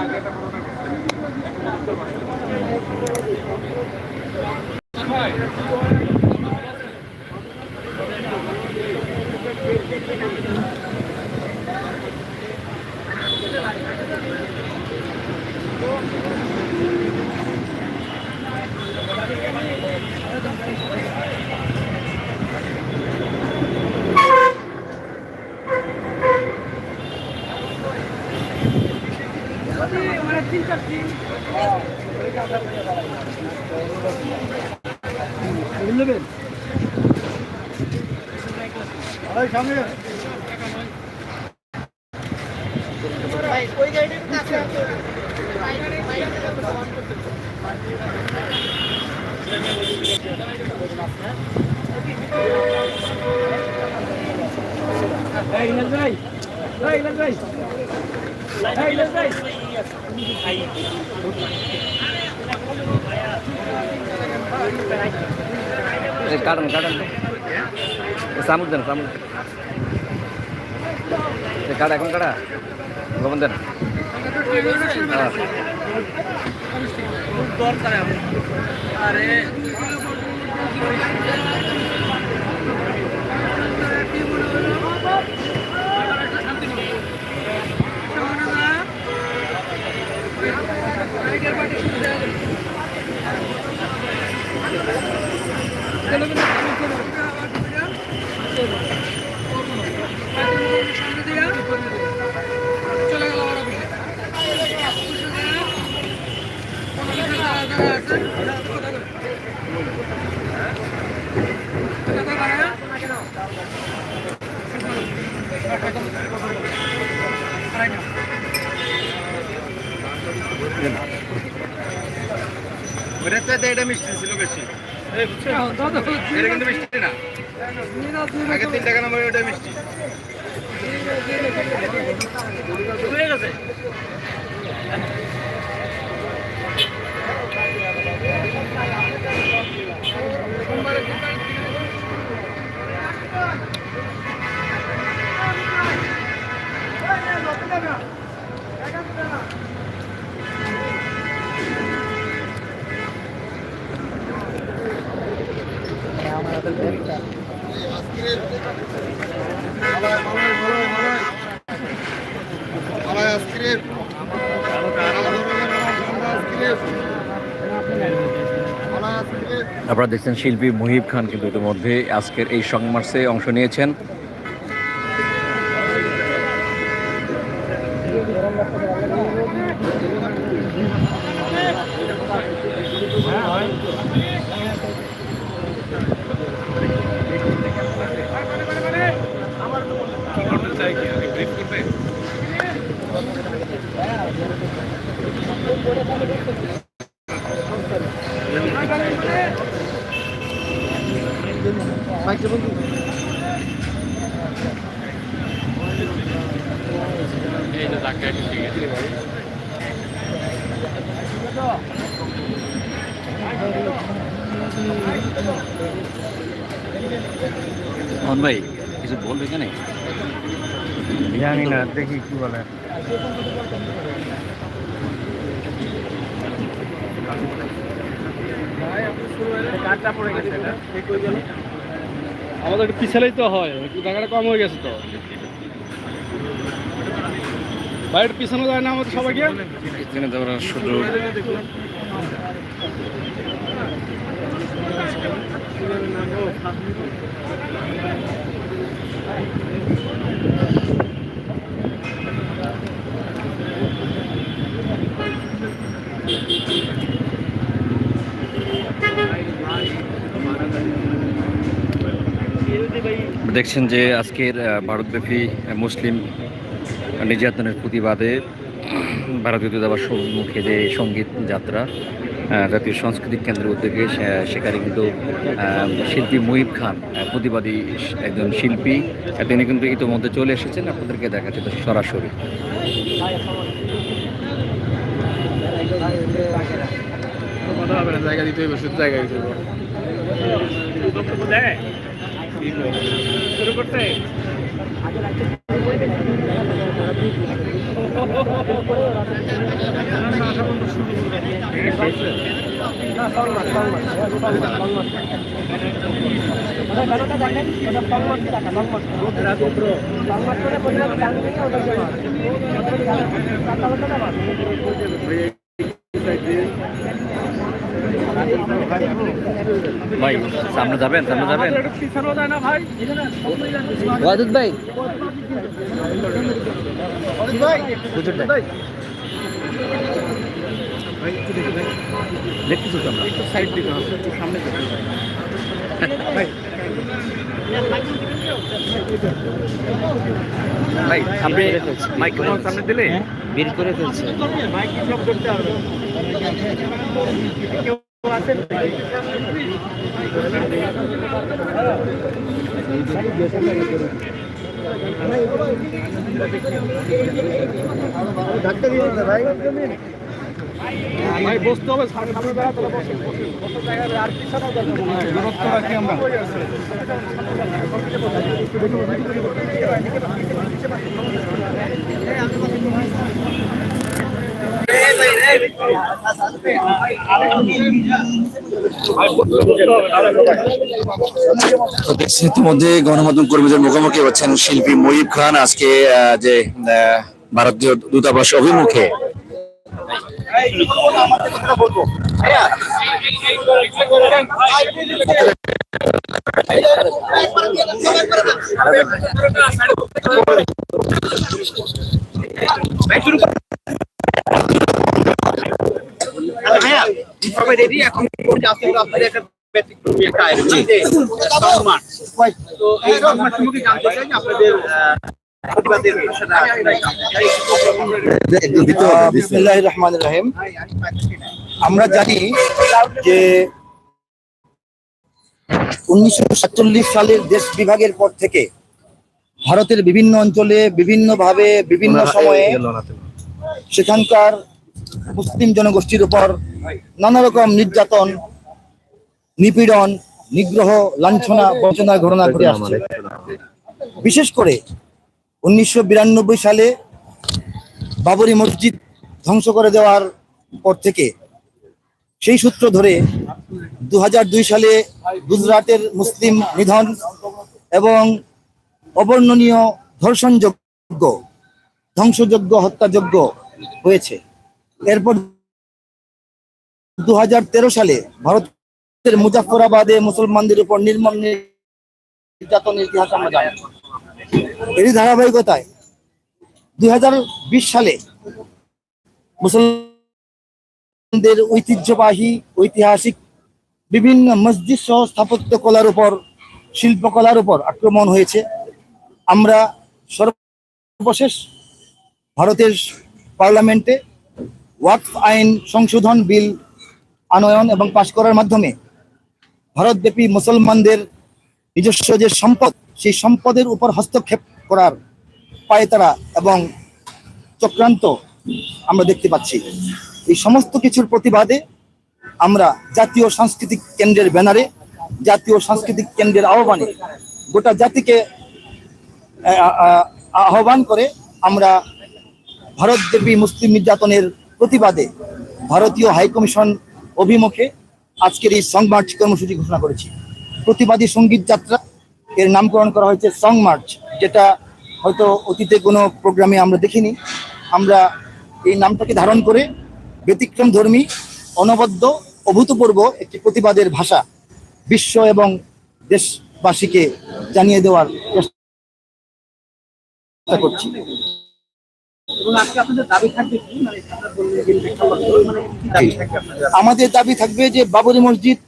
Thank you. নেবেন? ভাই ভাই। ভাই। ভাই। ভাই ভাই কাটন কাটন সামুদ দেন সামুদ কাটা এখন কাটা। গোবন দেন। হ্যাঁ এটা মিষ্টি ছিল বেশি এটা কিন্তু মিষ্টি না আগে তিন টাকা নম্বর ওটা মিষ্টি আপনারা দেখছেন শিল্পী মুহিব খান কিন্তু ইতিমধ্যে আজকের এই সংমার্সে অংশ নিয়েছেন। মোহন ভাই কিছু বলবে এখানে জানি না দেখি কি বলে। আমাদের একটু পিছালেই তো হয় একটু জায়গাটা কম হয়ে গেছে তো। একটু পিছানো যায় না আমাদের সবাইকে এখানে দেওয়ার সুযোগ। দেখছেন যে আজকের ভারতব্যাপী মুসলিম নির্যাতনের প্রতিবাদে ভারতীয় দূতাবাস সম্মুখে যে সংগীত যাত্রা জাতীয় সাংস্কৃতিক কেন্দ্রের উদ্যোগে সেখানে কিন্তু শিল্পী মুহিব খান প্রতিবাদী একজন শিল্পী তিনি কিন্তু ইতিমধ্যে চলে এসেছেন। আপনাদেরকে দেখাচ্ছে তো সরাসরি। জায়গা দিতে হইবে শুধু জায়গা দিতে হইবে। শুরু করতে ভাই সামনে যাবেন সামনে যাবেন। ওয়াদুদ ভাই। দেখতেছো আমরা? একটু সাইড দিতে একটু সামনে ভাই মাইক্রোফোন সামনে দিলে? বের করে ফেলছে। মাইক করতে হবে। ভাই। বসতে হবে সামনে দূরত্ব রাখি আমরা ইতিমধ্যে গণমাধ্যম কর্মীদের মুখোমুখি হচ্ছেন শিল্পী মহিব খান। আজকে যে ভারতীয় দূতাবাস অভিমুখে। সবাই এখন আপনাদের একটা ব্যতিক্রমী একটা আয়োজন সম্মান। তো এই সম্মান সম্পর্কে জানতে চাই যে আপনাদের আহ, প্রতিবাদের বিষয়টা বিসমিল্লাহির রহমানির রহিম। আমরা জানি যে উনিশশো সাতচল্লিশ সালের দেশ বিভাগের পর থেকে ভারতের বিভিন্ন অঞ্চলে বিভিন্নভাবে বিভিন্ন সময়ে সেখানকার মুসলিম জনগোষ্ঠীর উপর নানা রকম নির্যাতন, নিপীড়ন, নিগ্রহ, লাঞ্ছনা বঞ্চনার ঘটনা ঘটে আসছে। বিশেষ করে উনিশশো বিরানব্বই সালে বাবরি মসজিদ ধ্বংস করে দেওয়ার পর থেকে সেই সূত্র ধরে দু সালে গুজরাটের মুসলিম নিধন এবং অবর্ণনীয় ধর্ষণযোগ্য, ধ্বংসযোগ্য, হত্যাযোগ্য হয়েছে। এরপর দু হাজার তেরো সালে ভারতের মুজাফরাবাদে মুসলমানদের উপর নির্মম নির্যাতনের ইতিহাস আমরা জানি। এরই ধারাবাহিকতায় দু হাজার বিশ সালে মুসলমানদের ঐতিহ্যবাহী, ঐতিহাসিক বিভিন্ন মসজিদ সহ স্থাপত্য কলার উপর শিল্পকলার উপর আক্রমণ হয়েছে। আমরা সর্বশেষ ভারতের পার্লামেন্টে ওয়াকফ আইন সংশোধন বিল আনয়ন এবং পাশ করার মাধ্যমে ভারতব্যাপী মুসলমানদের নিজস্ব যে সম্পদ সেই সম্পদের উপর হস্তক্ষেপ করার পায়তারা এবং চক্রান্ত আমরা দেখতে পাচ্ছি। এই সমস্ত কিছুর প্রতিবাদে আমরা জাতীয় সাংস্কৃতিক কেন্দ্রের ব্যানারে জাতীয় সাংস্কৃতিক কেন্দ্রের আহ্বানে গোটা জাতিকে আহ, আহ, আহ্বান করে আমরা ভারতব্যাপী মুসলিম নির্যাতনের প্রতিবাদে ভারতীয় হাইকমিশন অভিমুখে আজকের এই সং মার্চ কর্মসূচি ঘোষণা করেছি। প্রতিবাদী সংগীত যাত্রা, এর নামকরণ করা হয়েছে সং মার্চ, যেটা হয়তো অতীতে কোনো প্রোগ্রামে আমরা দেখিনি। আমরা এই নামটাকে ধারণ করে ব্যতিক্রম ধর্মী অনবদ্য, অভূতপূর্ব একটি প্রতিবাদের ভাষা বিশ্ব এবং দেশবাসীকে জানিয়ে দেওয়ার চেষ্টা করছি। আমাদের দাবি থাকবে যে বাবরি মসজিদ